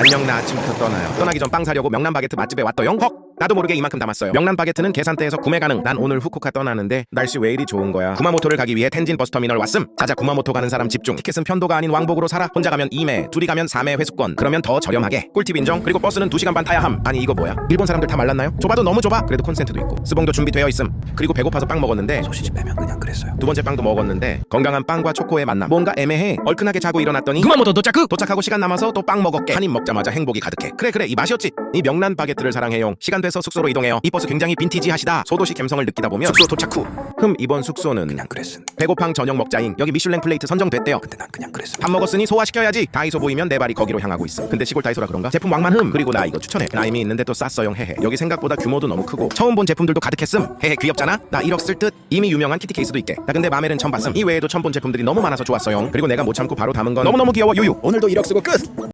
안녕 나 아침부터 떠나요. 떠나기 전 빵 사려고 명란 바게트 맛집에 왔더용. 헉 나도 모르게 이만큼 담았어요. 명란 바게트는 계산대에서 구매 가능. 난 오늘 후쿠오카 떠나는데 날씨 왜 이리 좋은 거야? 구마모토를 가기 위해 텐진 버스터미널 왔음. 자자 구마모토 가는 사람 집중. 티켓은 편도가 아닌 왕복으로 사라 혼자 가면 2매 둘이 가면 3매 회수권. 그러면 더 저렴하게. 꿀팁 인정. 그리고 버스는 2시간 반 타야 함. 아니 이거 뭐야? 일본 사람들 다 말랐나요? 좁아도 너무 좁아 그래도 콘센트도 있고. 스봉도 준비되어 있음. 그리고 배고파서 빵 먹었는데 소시지 빼면 그냥 그랬어요. 두 번째 빵도 먹었는데 건강한 빵과 초코의 만남. 뭔가 애매해. 얼큰하게 자고 일어났더니 구마모토 도착! 도착하고 시간 남아서 또 빵 먹었게. 한 입 먹자마자 행복이 가득해. 그래 그래. 이 맛이었지. 이 명란 바게트를 사랑해요 시간 돼서 숙소로 이동해요. 이 버스 굉장히 빈티지하시다. 소도시 감성을 느끼다 보면 숙소 도착 후 흠 이번 숙소는 그냥 그랬음. 배고팡 저녁 먹자잉. 여기 미슐랭 플레이트 선정됐대요. 근데 난 그냥 그랬음. 밥 먹었으니 소화시켜야지. 다이소 보이면 내 발이 거기로 향하고 있어. 근데 시골 다이소라 그런가? 제품 왕만 흠. 그리고 나 이거 추천해. 나 이미 있는데 또 쌌어용 헤헤. 여기 생각보다 규모도 너무 크고 처음 본 제품들도 가득했음. 헤헤 귀엽잖아? 나 1억 쓸 듯. 이미 유명한 키티 케이스도 있게. 나 근데 마멜은 처음 봤음. 이 외에도 처음 본 제품들이 너무 많아서 좋았어용 그리고 내가 못 참고 바로 담은 건 너무너무 귀여워. 유유. 오늘도 1억 쓰고 끝